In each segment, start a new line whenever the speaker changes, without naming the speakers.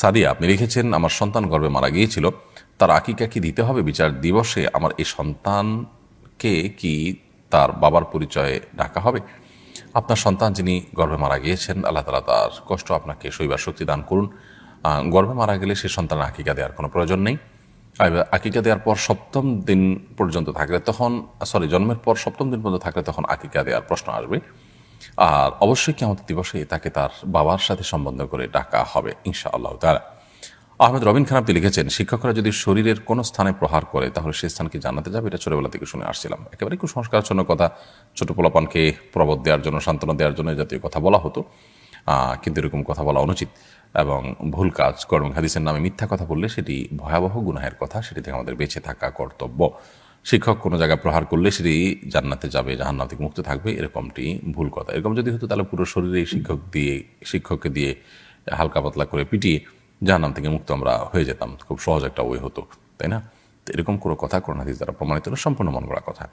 সাদিয়া, আপনি লিখেছেন, আমার সন্তান গর্ভে মারা গিয়েছিল। তার আকিকা কি দিতে হবে বিচার দিবসে? আমার এই সন্তানকে কি তার বাবার পরিচয়ে ডাকা হবে? আপনার সন্তান যিনি গর্ভে মারা গিয়েছেন, আল্লাহ তালা তার কষ্ট আপনাকে শৈবার শক্তি দান করুন। গর্ভে মারা গেলে সে সন্তান আকিকা দেওয়ার কোনো প্রয়োজন নেই। আকিকা দেওয়ার পর সপ্তম দিন পর্যন্ত থাকলে তখন সরি জন্মের পর সপ্তম দিন পর্যন্ত থাকলে তখন আকিকা দেওয়ার প্রশ্ন আসবে। আর অবশ্যই কেমন দিবসে তাকে তার বাবার সাথে সম্বন্ধ করে ডাকা হবে ইনশা আল্লাহ তারা আহমেদ রবিন খান আপনি লিখেছেন, শিক্ষকরা যদি শরীরের কোনো স্থানে প্রহার করে, তাহলে সেই স্থানকে জানাতে যাবে। এটা ছোটবেলা থেকে শুনে আসছিলাম। একেবারে কুসংস্কারজনক কথা, ছোট পোলাপানকে প্রবোধ দেওয়ার জন্য, সান্ত্বনা দেওয়ার জন্য জাতীয় কথা বলা হতো। কিন্তু এরকম কথা বলা অনুচিত এবং ভুল কাজ কর্ম হাদিসের নামে মিথ্যা কথা বললে সেটি ভয়াবহ গুনাহের কথা, সেটি থেকে আমাদের বেঁচে থাকা কর্তব্য। শিক্ষক কোনো জায়গায় প্রহার করলে সেটি জান্নাতে যাবে, জাহান্নাম থেকে মুক্ত থাকবে এরকমটি ভুল কথা। এরকম যদি হতো তাহলে পুরো শরীরে শিক্ষক দিয়ে, শিক্ষককে দিয়ে হালকা পাতলা করে পিটিয়ে জাহান্নাম থেকে মুক্ত আমরা হয়ে যেতাম। খুব সহজ একটা ওই হতো, তাই না? এরকম কোনো কথা কোরআন হাদিস দ্বারা প্রমাণিত না, সম্পূর্ণ মন গড়া কথা।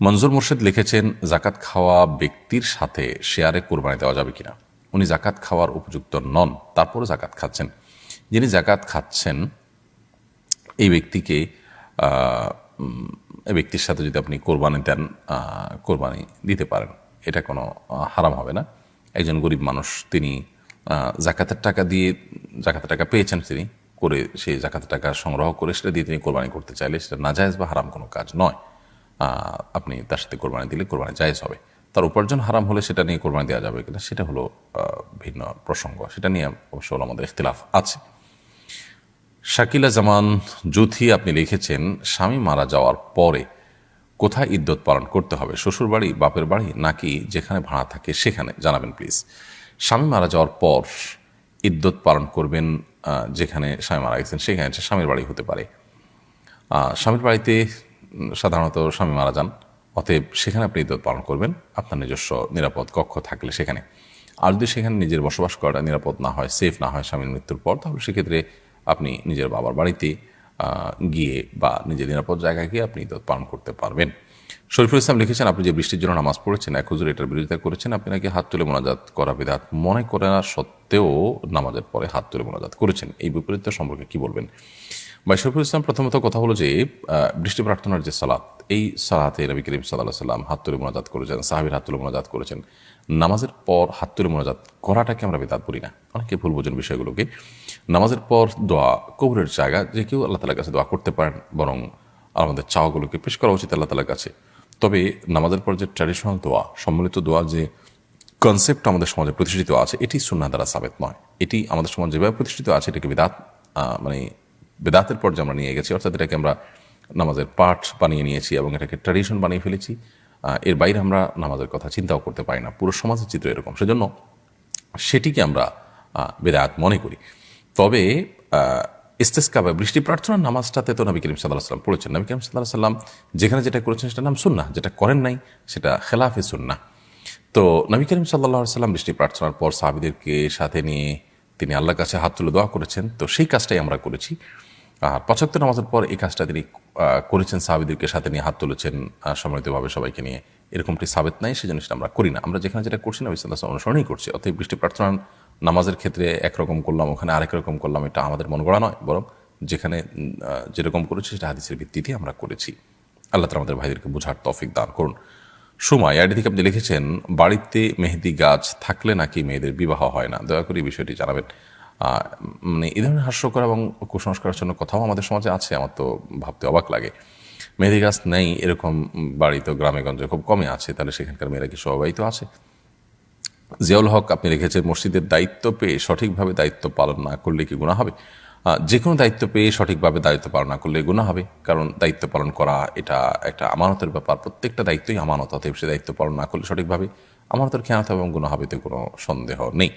মনজুর মুর্শেদ লিখেছেন, জাকাত খাওয়া ব্যক্তির সাথে শেয়ারে কোরবানি দেওয়া যাবে কিনা? উনি জাকাত খাওয়ার উপযুক্ত নন, তারপরও জাকাত খাচ্ছেন। যিনি জাকাত খাচ্ছেন, এই ব্যক্তিকে ব্যক্তির সাথে যদি আপনি কোরবানি দেন কোরবানি দিতে পারেন, এটা কোনো হারাম হবে না। একজন গরিব মানুষ, তিনি জাকাতের টাকা দিয়ে, জাকাতের টাকা পেয়েছেন তিনি, করে সেই জাকাতের টাকা সংগ্রহ করে সেটা দিয়ে তিনি কোরবানি করতে চাইলে সেটা নাজায়েজ বা হারাম কোনো কাজ নয়। আপনি তার সাথে কোরবানি দিলে কোরবানি জায়েজ হবে। তার উপার্জন হারাম হলে সেটা নিয়ে কোরবানি দেওয়া যাবে কিনা, সেটা হলো ভিন্ন প্রসঙ্গ। সেটা নিয়ে অবশ্য আমাদের ইখতিলাফ আছে। শাকিলা জামান জুথি আপনি লিখেছেন, স্বামী মারা যাওয়ার পরে কোথায় ইদ্যত পালন করতে হবে? শ্বশুর বাড়ি, বাপের বাড়ি, নাকি যেখানে ভাড়া থাকে সেখানে? জানাবেন প্লিজ স্বামী মারা যাওয়ার পর ইদ্যত পালন করবেন যেখানে স্বামী মারা গেছেন, সেখানে স্বামীর বাড়ি হতে পারে। স্বামীর বাড়িতে সাধারণত স্বামী মারা যান, অতএব সেখানে আপনি ইদ্যত পালন করবেন, আপনার নিজস্ব নিরাপদ কক্ষ থাকলে সেখানে। আর যদি সেখানে নিজের বসবাস করাটা নিরাপদ না হয় সেফ না হয় স্বামীর মৃত্যুর পর, তাহলে সেক্ষেত্রে আপনি নিজের বাবার বাড়িতে গিয়ে বা নিজের নিরাপদ জায়গায় গিয়ে আপনি ঈদ পালন করতে পারবেন। শরীফুল ইসলাম লিখেছেন, আপনি যে বৃষ্টির জন্য নামাজ পড়েছেন, এক হুজুর এটার বিরোধিতা করেছেন, আপনি নাকি হাত তুলে মোনাজাত করা বিধাত মনে করে না সত্ত্বেও নামাজের পরে হাত তুলে মোনাজাত করেছেন। এই বিপরীত সম্পর্কে কি বলবেন? ভাই শরীফুল ইসলাম প্রথমত কথা হলো যে বৃষ্টি প্রার্থনার যে সালাত, এই সালাতে নবী করিম সাল্লাহ সাল্লাম হাত তুলে মোনাজাত করেছেন, সাহাবির হাত তুলে মোনাজাত করেছেন। নামাজের পর হাত তুলে মোনাজাত করাটাকে আমরা বেদাত বলি না। অনেকে ভুল বোঝেন বিষয়গুলোকে। নামাজের পর দোয়া, কবরের জায়গা, যে কেউ আল্লাহ তালার কাছে দোয়া করতে পারেন, বরং আমাদের চাওয়াগুলোকে পেশ করা উচিত আল্লাহ তালার কাছে। তবে নামাজের পর যে ট্র্যাডিশনাল দোয়া, সম্মিলিত দোয়া, যে কনসেপ্ট আমাদের সমাজে প্রতিষ্ঠিত আছে, এটি সুন্না দ্বারা সাবেত নয়। এটি আমাদের সমাজে যেভাবে প্রতিষ্ঠিত আছে, এটাকে বেদাত মানে বেদাতের পর্যায়ে আমরা নিয়ে গেছি, অর্থাৎ এটাকে আমরা নামাজের পাঠ বানিয়ে নিয়েছি এবং এটাকে ট্র্যাডিশন বানিয়ে ফেলেছি এর বাইরে আমরা নামাজের কথা চিন্তাও করতে পারি না। পুরো সমাজের চিত্র এরকম। সেজন্য সেটিকে আমরা বেদাত মনে করি। তবে ইস্তেস্কা বা বৃষ্টি প্রার্থনার নামাজটাতে তো নবী করিম সাল্লাহ সাল্লাম পড়েছেন। নবী করিম সাল্লাহ সাল্লাম যেখানে যেটা করেছেন সেটা নাম সুন্না যেটা করেন নাই সেটা খেলাফে সুন্না তো নবী করিম সাল্লাহ সাল্লাম বৃষ্টি প্রার্থনার পর সাহাবিদেরকে সাথে নিয়ে তিনি আল্লাহর কাছে হাত তুলে দোয়া করেছেন। তো সেই কাজটাই আমরা করেছি। আর পাঁচক্ত নামাজের পর এই কাজটা তিনি করেছেন, সাহাবিদেরকে সাথে নিয়ে হাত তুলেছেন সম্মিলিতভাবে সবাইকে নিয়ে। এরকমটি সাবেত নাই সেই জিনিসটা আমরা করি না। আমরা যেখানে যেটা করছি না বিশ্বনাথ অনুসরণই করছি। অতএব বৃষ্টি প্রার্থনা নামাজের ক্ষেত্রে একরকম করলাম, ওখানে আরেক রকম করলাম, এটা আমাদের মন গড়া নয়, বরং যেখানে যেরকম করেছি সেটা হাদিসের ভিত্তিতে আমরা করেছি। আল্লাহ তালা আমাদের ভাইদেরকে বোঝার তফিক দান করুন। সময় আইডি থেকে আপনি লিখেছেন, বাড়িতে মেহেদি গাছ থাকলে নাকি মেয়েদের বিবাহ হয় না? দয়া করে এই বিষয়টি জানাবেন। মানে এই ধরনের হাস্যকর এবং কুসংস্কারের জন্য কথাও আমাদের সমাজে আছে, আমার তো ভাবতে অবাক লাগে। মেহেদি গাছ নেই এরকম বাড়ি তো গ্রামে গঞ্জে খুব কমে আছে, তাহলে সেখানকার মেয়েরা কি সবাই তো আছে? জিয়াউল হক, আপনি রেখেছেন মসজিদের দায়িত্ব পেয়ে সঠিকভাবে দায়িত্ব পালন না করলে কি গুণা হবে? যে কোনো দায়িত্ব পেয়ে সঠিকভাবে দায়িত্ব পালন না করলে গুণা হবে, কারণ দায়িত্ব পালন করা এটা একটা আমানতের ব্যাপার, প্রত্যেকটা দায়িত্বই আমানত, অতএব সে দায়িত্ব পালন না করলে সঠিকভাবে আমানতের খেয়ানত এবং গুণা হবে, তো কোনো সন্দেহ নেই।